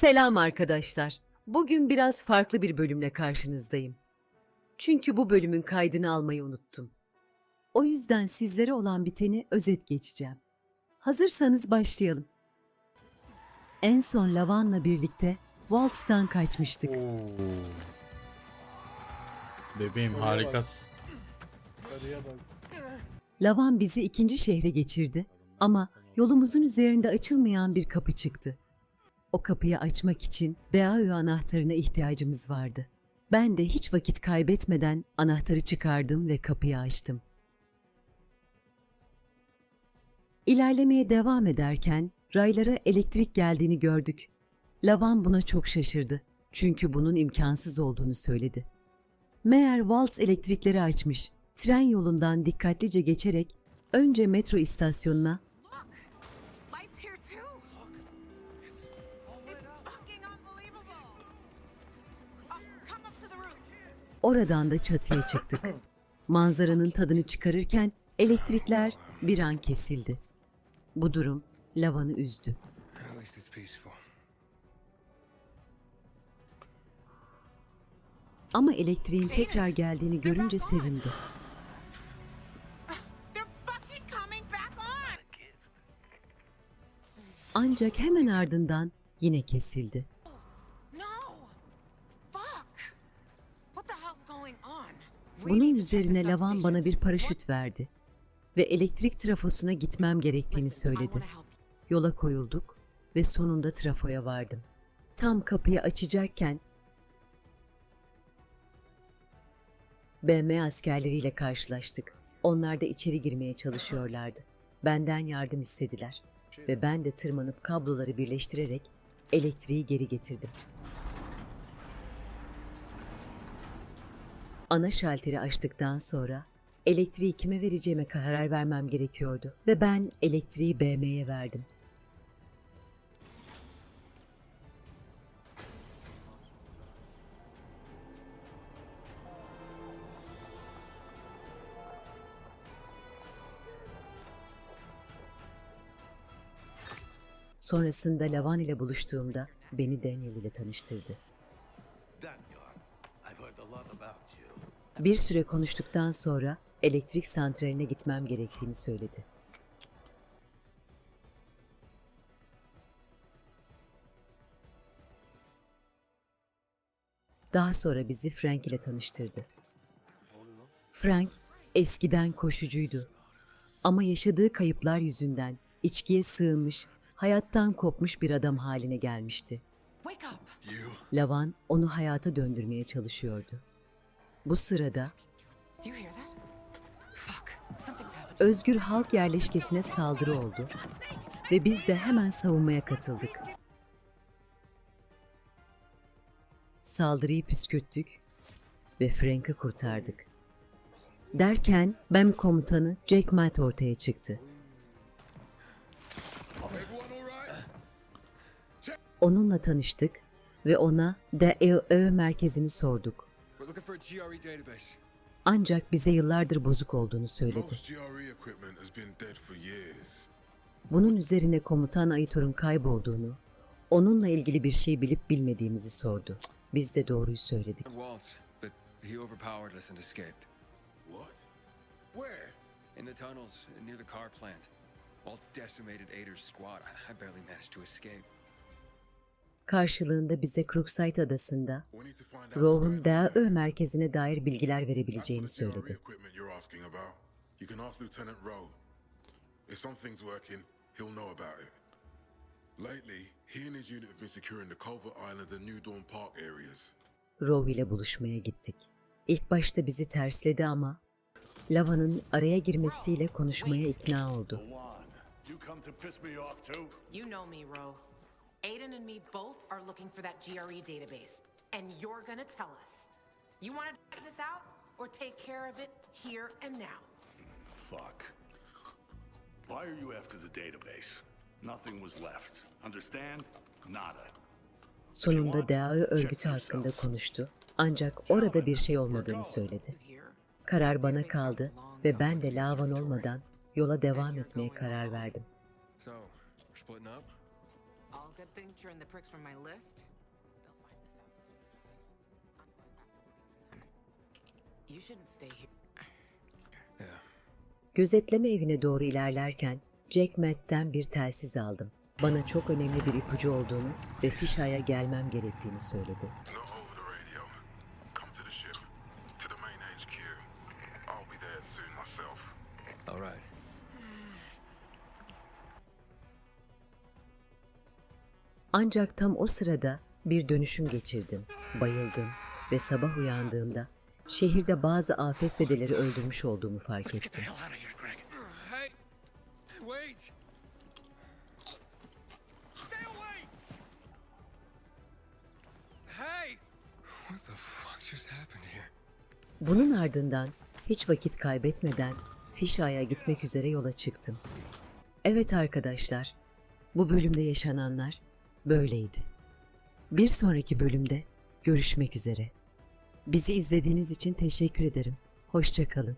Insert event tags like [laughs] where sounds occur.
Selam arkadaşlar. Bugün biraz farklı bir bölümle karşınızdayım. Çünkü bu bölümün kaydını almayı unuttum. O yüzden sizlere olan biteni özet geçeceğim. Hazırsanız başlayalım. En son Lavan'la birlikte Waltz'tan kaçmıştık. Bebeğim harikasın. Lavan bizi ikinci şehre geçirdi ama yolumuzun üzerinde açılmayan bir kapı çıktı. O kapıyı açmak için DAÖ anahtarına ihtiyacımız vardı. Ben de hiç vakit kaybetmeden anahtarı çıkardım ve kapıyı açtım. İlerlemeye devam ederken raylara elektrik geldiğini gördük. Lavan buna çok şaşırdı. Çünkü bunun imkansız olduğunu söyledi. Meğer Waltz elektrikleri açmış. Tren yolundan dikkatlice geçerek önce metro istasyonuna oradan da çatıya çıktık. Manzaranın tadını çıkarırken elektrikler bir an kesildi. Bu durum Lavan'ı üzdü. Ama elektriğin tekrar geldiğini görünce sevindi. Ancak hemen ardından yine kesildi. Bunun üzerine Lavan bana bir paraşüt verdi ve elektrik trafosuna gitmem gerektiğini söyledi. Yola koyulduk ve sonunda trafoya vardım. Tam kapıyı açacakken BM askerleriyle karşılaştık. Onlar da içeri girmeye çalışıyorlardı. Benden yardım istediler ve ben de tırmanıp kabloları birleştirerek elektriği geri getirdim. Ana şalteri açtıktan sonra elektriği kime vereceğime karar vermem gerekiyordu ve ben elektriği BM'ye verdim. Sonrasında Lavan ile buluştuğumda beni Daniel ile tanıştırdı. Daniel, I've heard a lot about you. Bir süre konuştuktan sonra elektrik santraline gitmem gerektiğini söyledi. Daha sonra bizi Frank ile tanıştırdı. Frank eskiden koşucuydu. Ama yaşadığı kayıplar yüzünden içkiye sığınmış, hayattan kopmuş bir adam haline gelmişti. Lavan onu hayata döndürmeye çalışıyordu. Bu sırada. Özgür Halk yerleşkesine saldırı oldu ve biz de hemen savunmaya katıldık. Saldırıyı püskürttük ve Frank'ı kurtardık. Derken BEM komutanı Jack Matt ortaya çıktı. Onunla tanıştık ve ona DEO merkezini sorduk. We're looking for a GRE database. Ancak bize yıllardır bozuk olduğunu söyledi. Years. Bunun üzerine komutan Aitor'un kaybolduğunu, onunla ilgili bir şey bilip bilmediğimizi sordu. Biz de doğruyu söyledik. Waltz, but he overpowered us and escaped. What? Where? In the tunnels near the car plant. Waltz decimated Ader's squad. [laughs] I barely managed to escape. Karşılığında bize Crookside adasında on. DAÖ merkezine dair bilgiler verebileceğini söyledi. Rove ile buluşmaya gittik. İlk başta bizi tersledi ama Lava'nın araya girmesiyle konuşmaya ikna oldu. You come to piss me off too? You know me, Ro. Aiden and me both are looking for that GRE database, and you're gonna tell us. You wanna check this out, or take care of it here and now? Fuck. Why are you after the database? Nothing was left. Understand? Nada. Sonunda DAÖ örgütü hakkında konuştu. Ancak orada bir şey olmadığını söyledi. Karar bana kaldı ve ben de Lavan olmadan yola devam etmeye karar verdim. So, we're splitting up? Good things turn the pricks from my list. They'll find this out soon. I'm going back to looking for them. You shouldn't stay here. Yeah. Gözetleme evine doğru ilerlerken Jack Matt'ten bir telsiz aldım. Bana çok önemli bir ipucu olduğunu ve Fisha'ya gelmem gerektiğini söyledi. Ancak tam o sırada bir dönüşüm geçirdim. Bayıldım ve sabah uyandığımda şehirde bazı afetzedeleri öldürmüş olduğumu fark ettim. Bunun ardından hiç vakit kaybetmeden Fisha'ya gitmek üzere yola çıktım. Evet arkadaşlar, bu bölümde yaşananlar böyleydi. Bir sonraki bölümde görüşmek üzere. Bizi izlediğiniz için teşekkür ederim. Hoşçakalın.